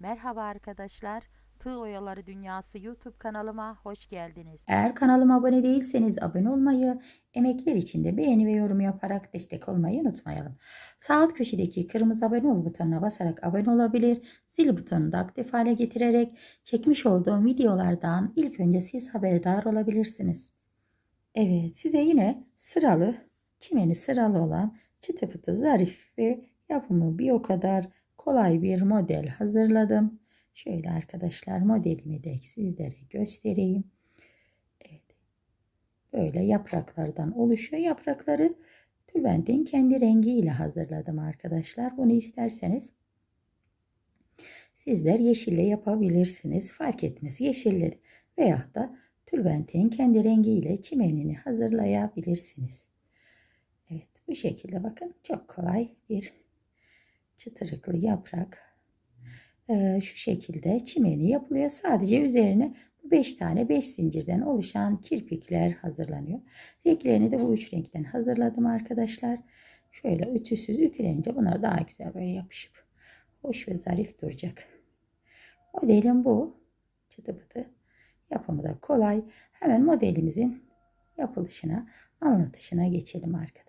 Merhaba arkadaşlar. Tığ Oyaları Dünyası YouTube kanalıma hoş geldiniz. Eğer kanalıma abone değilseniz abone olmayı, emekler için de beğeni ve yorum yaparak destek olmayı unutmayalım. Sağ alt köşedeki kırmızı abone ol butonuna basarak abone olabilir, zil butonunu da aktif hale getirerek çekmiş olduğum videolardan ilk önce siz haberdar olabilirsiniz. Evet size yine sıralı, çimeni sıralı olan çıtı pıtı zarif ve yapımı bir o kadar kolay bir model hazırladım. Şöyle arkadaşlar modelimi de sizlere göstereyim. Evet. Böyle yapraklardan oluşuyor. Yaprakları tülbentin kendi rengiyle hazırladım arkadaşlar. Bunu isterseniz sizler yeşille yapabilirsiniz. Fark etmez yeşille veya da tülbentin kendi rengiyle çimenini hazırlayabilirsiniz. Evet bu şekilde bakın çok kolay bir çıtırıklı yaprak ee, şu şekilde çimeni yapılıyor. Sadece üzerine bu 5 tane 5 zincirden oluşan kirpikler hazırlanıyor. Renklerini de bu üç renkten hazırladım arkadaşlar. Şöyle ütüsüz ütüleyince bunlar daha güzel böyle yapışıp hoş ve zarif duracak. Modelim bu. Çıtı pıtı. Yapımı da kolay. Hemen modelimizin yapılışına, anlatışına geçelim arkadaşlar.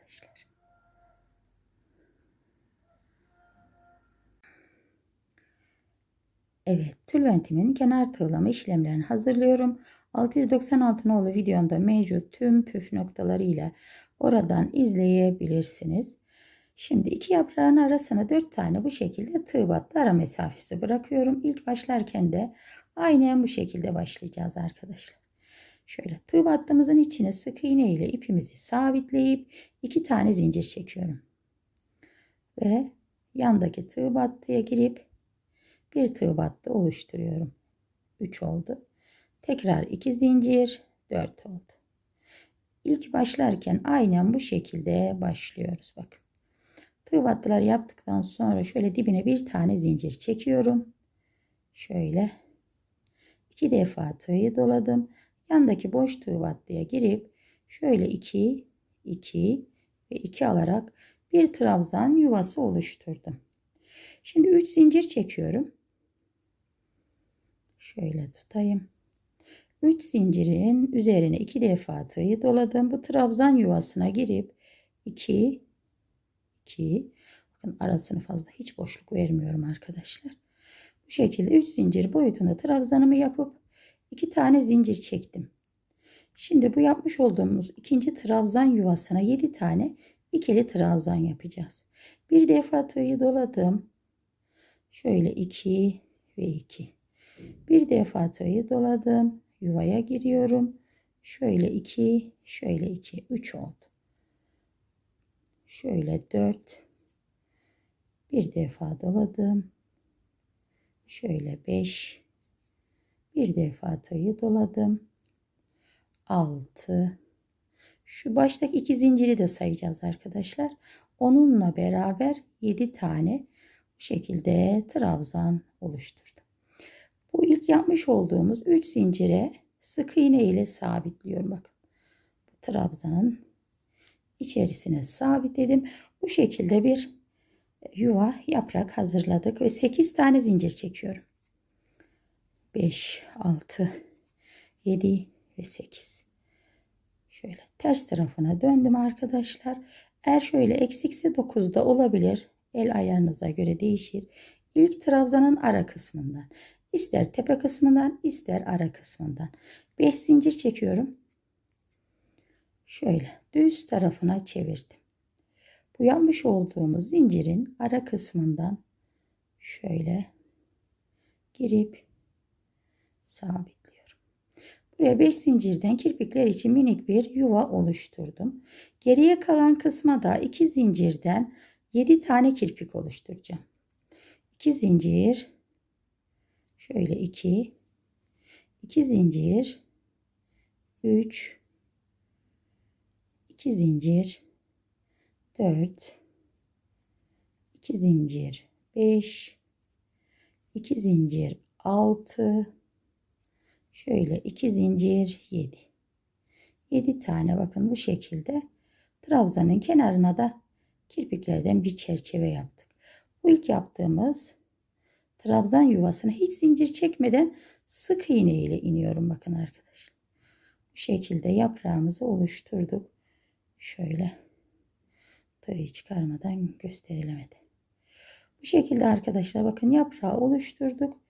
Evet, tülbentimin kenar tığlama işlemlerini hazırlıyorum. 696 nolu videomda mevcut tüm püf noktalarıyla oradan izleyebilirsiniz. Şimdi iki yaprağın arasına 4 tane bu şekilde tığ battı ara mesafesi bırakıyorum. İlk başlarken de aynen bu şekilde başlayacağız arkadaşlar. Şöyle tığ battığımızın içine sık iğne ile ipimizi sabitleyip iki tane zincir çekiyorum. Ve yandaki tığ battıya girip bir tığ battı oluşturuyorum. 3 oldu. Tekrar 2 zincir 4 oldu. İlk başlarken aynen bu şekilde başlıyoruz. Bakın. Tığ battılar yaptıktan sonra şöyle dibine bir tane zincir çekiyorum. Şöyle iki defa tığı doladım. Yandaki boş tığ battıya girip şöyle 2 2 ve 2 alarak bir trabzan yuvası oluşturdum. Şimdi 3 zincir çekiyorum. Şöyle tutayım. 3 zincirin üzerine 2 defa tığı doladım. Bu trabzan yuvasına girip 2 2 bakın arasını fazla hiç boşluk vermiyorum arkadaşlar. Bu şekilde 3 zincir boyutunda trabzanımı yapıp 2 tane zincir çektim. Şimdi bu yapmış olduğumuz ikinci trabzan yuvasına 7 tane ikili trabzan yapacağız. Bir defa tığı doladım. Şöyle 2 ve 2. Bir defa tığı doladım. Yuvaya giriyorum. Şöyle 2, şöyle 2, 3 oldu. Şöyle 4. Bir defa doladım. Şöyle 5. Bir defa tığı doladım. 6. Şu baştaki iki zinciri de sayacağız arkadaşlar. Onunla beraber 7 tane bu şekilde trabzan oluşturdum. Bu ilk yapmış olduğumuz 3 zincire sık iğne ile sabitliyorum. Bakın trabzanın içerisine sabitledim. Bu şekilde bir yuva yaprak hazırladık ve 8 tane zincir çekiyorum. 5, 6, 7 ve 8. Şöyle ters tarafına döndüm arkadaşlar. Eğer şöyle eksikse 9'da olabilir. El ayarınıza göre değişir. İlk trabzanın ara kısmından. İster tepe kısmından ister ara kısmından. 5 zincir çekiyorum. Şöyle düz tarafına çevirdim. Bu yapmış olduğumuz zincirin ara kısmından şöyle girip sabitliyorum. Buraya 5 zincirden kirpikler için minik bir yuva oluşturdum. Geriye kalan kısma da 2 zincirden 7 tane kirpik oluşturacağım. 2 zincir şöyle 2 2 zincir. 3 2 zincir. 4 2 zincir. 5 2 zincir. 6 şöyle 2 zincir. 7 7 tane bakın bu şekilde. Trabzanın kenarına da kirpiklerden bir çerçeve yaptık. Bu ilk yaptığımız trabzan yuvasına hiç zincir çekmeden sık iğne ile iniyorum bakın arkadaşlar. Bu şekilde yaprağımızı oluşturduk. Şöyle tığı çıkarmadan gösterilemedi. Bu şekilde arkadaşlar bakın yaprağı oluşturduk.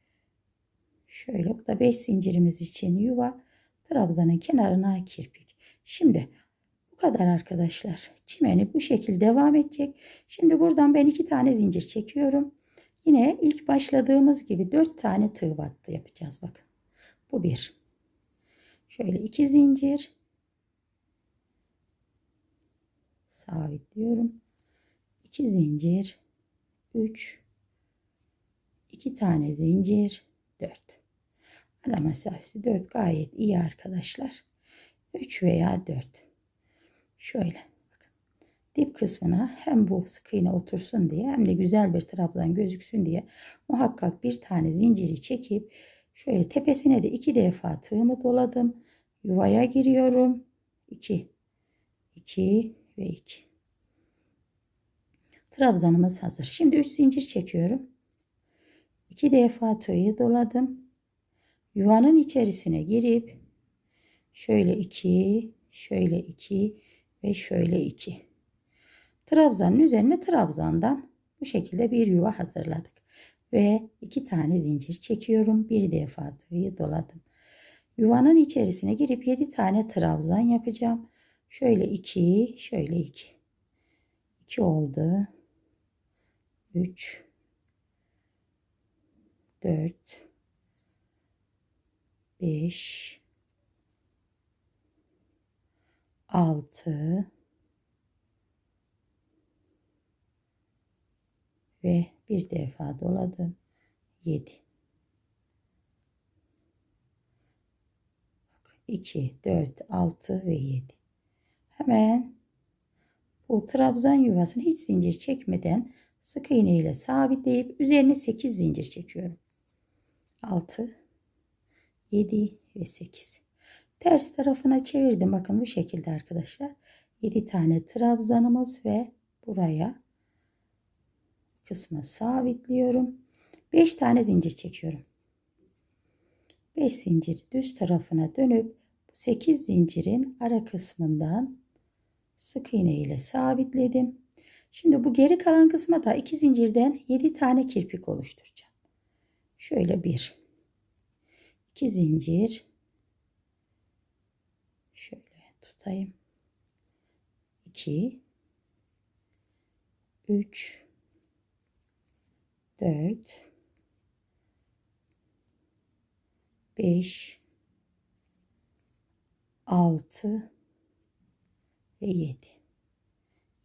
Şöyle bu da 5 zincirimiz için yuva. Trabzanın kenarına kirpik. Şimdi bu kadar arkadaşlar. Çimeni bu şekilde devam edecek. Şimdi buradan ben iki tane zincir çekiyorum. Yine ilk başladığımız gibi 4 tane tığ battı yapacağız bakın. Bu bir. Şöyle iki zincir. Sabitliyorum. 2 zincir. 3 2 tane zincir. 4. Ara mesafesi 4 gayet iyi arkadaşlar. 3 veya 4. Şöyle. Dip kısmına hem bu sık iğne otursun diye hem de güzel bir trabzan gözüksün diye muhakkak bir tane zinciri çekip şöyle tepesine de iki defa tığımı doladım. Yuvaya giriyorum. 2 2 ve 2. Trabzanımız hazır. Şimdi 3 zincir çekiyorum. 2 defa tığı doladım. Yuvanın içerisine girip şöyle 2, şöyle 2 ve şöyle 2. Trabzanın üzerine trabzandan bu şekilde bir yuva hazırladık. Ve iki tane zincir çekiyorum. Bir defa tığı doladım. Yuvanın içerisine girip 7 tane trabzan yapacağım. Şöyle 2, şöyle 2. 2 oldu. 3 4 5 6 ve bir defa doladım 7 2 4 6 ve 7 hemen bu trabzan yuvasını hiç zincir çekmeden sık iğne ile sabitleyip üzerine 8 zincir çekiyorum. 6 7 ve 8 ters tarafına çevirdim. Bakın bu şekilde arkadaşlar. 7 tane trabzanımız ve buraya kısma sabitliyorum. 5 tane zincir çekiyorum. 5 zincir düz tarafına dönüp 8 zincirin ara kısmından sık iğne ile sabitledim. Şimdi bu geri kalan kısma da 2 zincirden 7 tane kirpik oluşturacağım. Şöyle bir 2 zincir şöyle tutayım. 2 3 4 5 6 ve 7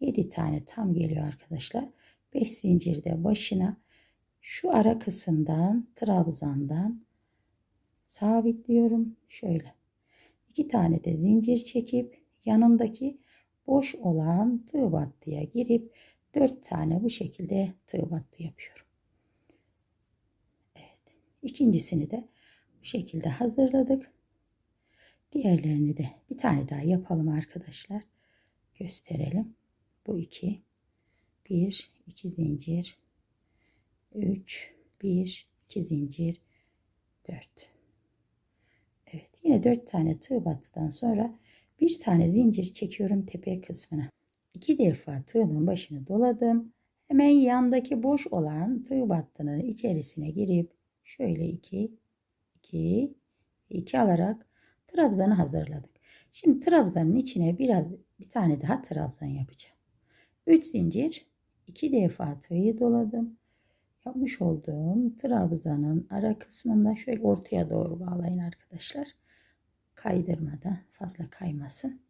7 tane tam geliyor arkadaşlar. 5 zincirde başına şu ara kısımdan trabzandan sabitliyorum. Şöyle. İki tane de zincir çekip yanındaki boş olan tığ battıya girip 4 tane bu şekilde tığ battı yapıyorum. İkincisini de bu şekilde hazırladık. Diğerlerini de bir tane daha yapalım arkadaşlar. Gösterelim. Bu iki. Bir, iki zincir. Üç, bir, iki zincir. Dört. Evet. Yine dört tane tığ battıdan sonra bir tane zincir çekiyorum tepe kısmına. İki defa tığımın başını doladım. Hemen yandaki boş olan tığ battının içerisine girip şöyle iki, iki, iki alarak trabzanı hazırladık. Şimdi trabzanın içine biraz bir tane daha trabzan yapacağım. 3 zincir, 2 defa tığı doladım. Yapmış olduğum trabzanın ara kısmında şöyle ortaya doğru bağlayın arkadaşlar. Kaydırmadan fazla kaymasın.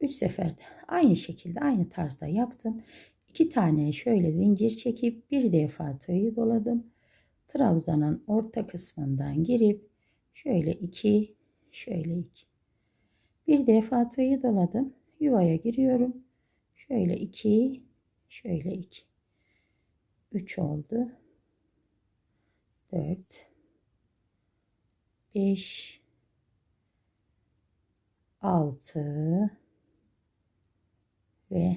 3 seferde aynı şekilde aynı tarzda yaptım. 2 tane şöyle zincir çekip bir defa tığı doladım. Trabzanın orta kısmından girip şöyle 2 şöyle 2 bir defa tığı doladım. Yuvaya giriyorum. Şöyle 2 şöyle 2 3 oldu. 4 5 6 ve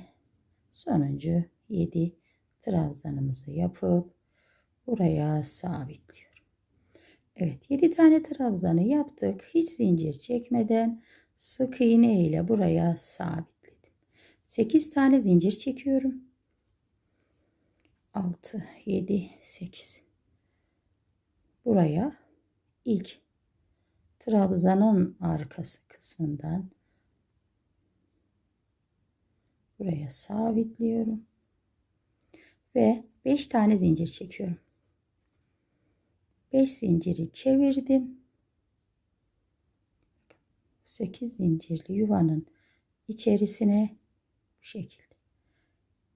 sonuncu 7 trabzanımızı yapıp buraya sabitliyorum. Evet 7 tane trabzanı yaptık. Hiç zincir çekmeden sık iğne ile buraya sabitledim. 8 tane zincir çekiyorum. 6 7 8 buraya ilk trabzanın arkası kısmından buraya sabitliyorum ve 5 tane zincir çekiyorum. 5 zinciri çevirdim. 8 zincirli yuvanın içerisine bu şekilde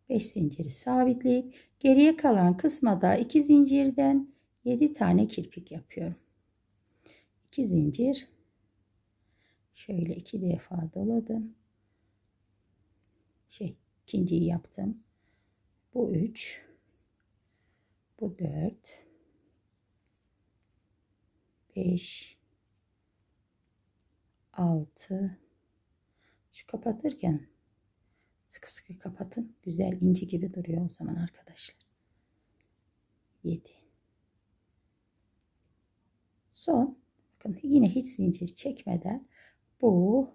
5 zinciri sabitleyip geriye kalan kısma da 2 zincirden 7 tane kirpik yapıyorum. 2 zincir şöyle iki defa doladım. Şey ikinciyi yaptım. Bu 3 bu 4 5 6 şu kapatırken sıkı sıkı kapatın. Güzel inci gibi duruyor o zaman arkadaşlar. 7 Son bakın yine hiç zincir çekmeden bu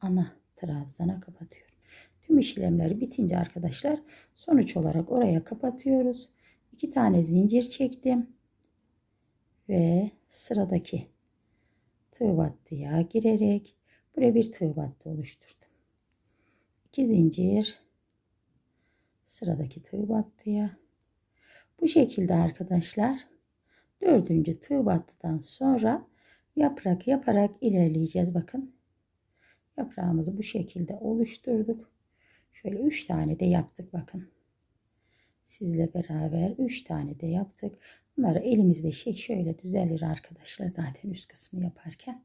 ana trabzana kapatıyorum. Tüm işlemleri bitince arkadaşlar sonuç olarak oraya kapatıyoruz. İki tane zincir çektim ve sıradaki tığ battıya girerek buraya bir tığ battı oluşturdum. İki zincir sıradaki tığ battıya bu şekilde arkadaşlar dördüncü tığ battıdan sonra yaprak yaparak ilerleyeceğiz. Bakın yaprağımızı bu şekilde oluşturduk. Şöyle üç tane de yaptık. Bakın sizle beraber üç tane de yaptık bunları elimizde şey şöyle düzelir arkadaşlar zaten üst kısmı yaparken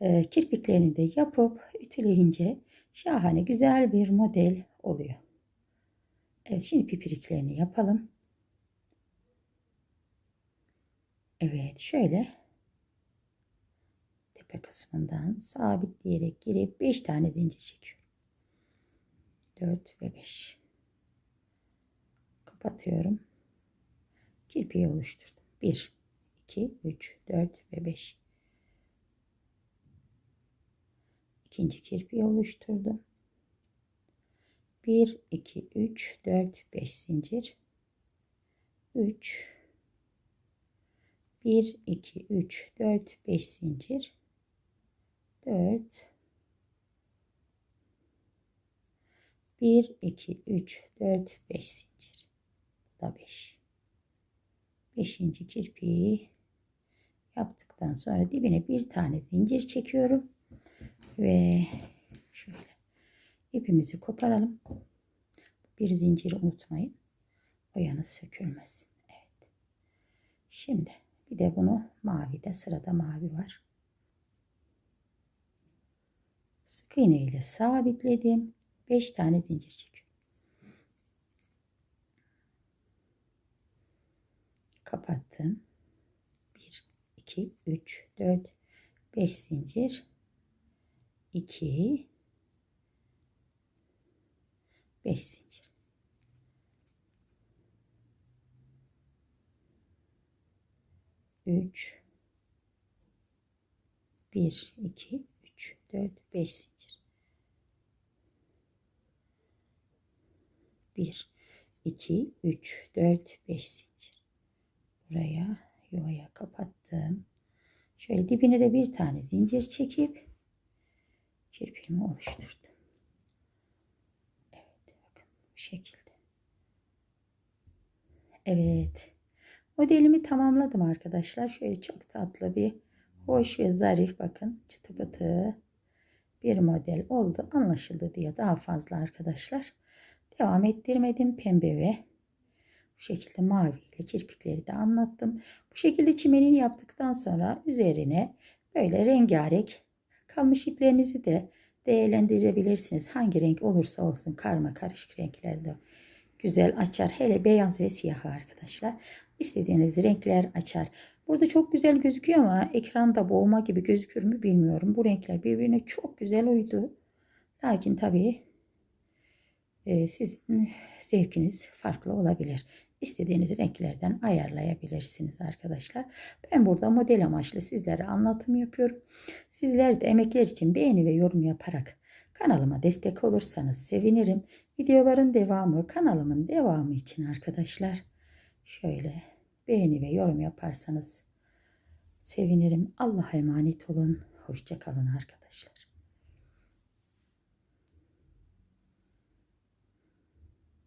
ee, kirpiklerini de yapıp ütüleyince şahane güzel bir model oluyor Evet şimdi pipiriklerini yapalım Evet şöyle tepe kısmından sabitleyerek girip 5 tane zincir çekiyorum. 4 ve 5. Kapatıyorum. Kirpiği oluşturdum. 1, 2, 3, 4 ve 5. İkinci kirpiği oluşturdum. 1, 2, 3, 4, 5 zincir. 3, 1, 2, 3, 4, 5 zincir. 4, 1, 2, 3, 4, 5 zincir. Bu da 5. 5. kirpiği yaptıktan sonra dibine bir tane zincir çekiyorum. Ve şöyle ipimizi koparalım. Bir zinciri unutmayın. O yanı sökülmesin. Evet. Şimdi bir de bunu mavide sırada mavi var. Sık iğne ile sabitledim. 5 tane zincir çekiyorum. Kapattım. 1 2 3 4 5 zincir. 2 5 zincir. 3 1 2 3 4 5 zincir. 1 2 3 4 5 zincir buraya yuvaya kapattım şöyle dibine de bir tane zincir çekip kirpiğimi oluşturdum evet bakın bu şekilde evet Modelimi tamamladım arkadaşlar. Şöyle çok tatlı bir hoş ve zarif bakın çıtı pıtı bir model oldu. Anlaşıldı diye daha fazla arkadaşlar. Devam ettirmedim. Pembe ve bu şekilde mavi ile kirpikleri de anlattım. Bu şekilde çimenini yaptıktan sonra üzerine böyle rengarenk kalmış iplerinizi de değerlendirebilirsiniz. Hangi renk olursa olsun karma karışık renklerde güzel açar. Hele beyaz ve siyah arkadaşlar. İstediğiniz renkler açar. Burada çok güzel gözüküyor ama ekranda boğma gibi gözükür mü bilmiyorum. Bu renkler birbirine çok güzel uydu. Lakin tabii e, sizin zevkiniz farklı olabilir. istediğiniz renklerden ayarlayabilirsiniz arkadaşlar. Ben burada model amaçlı sizlere anlatım yapıyorum. Sizler de emekler için beğeni ve yorum yaparak kanalıma destek olursanız sevinirim. Videoların devamı kanalımın devamı için arkadaşlar şöyle beğeni ve yorum yaparsanız sevinirim. Allah'a emanet olun. Hoşçakalın arkadaşlar.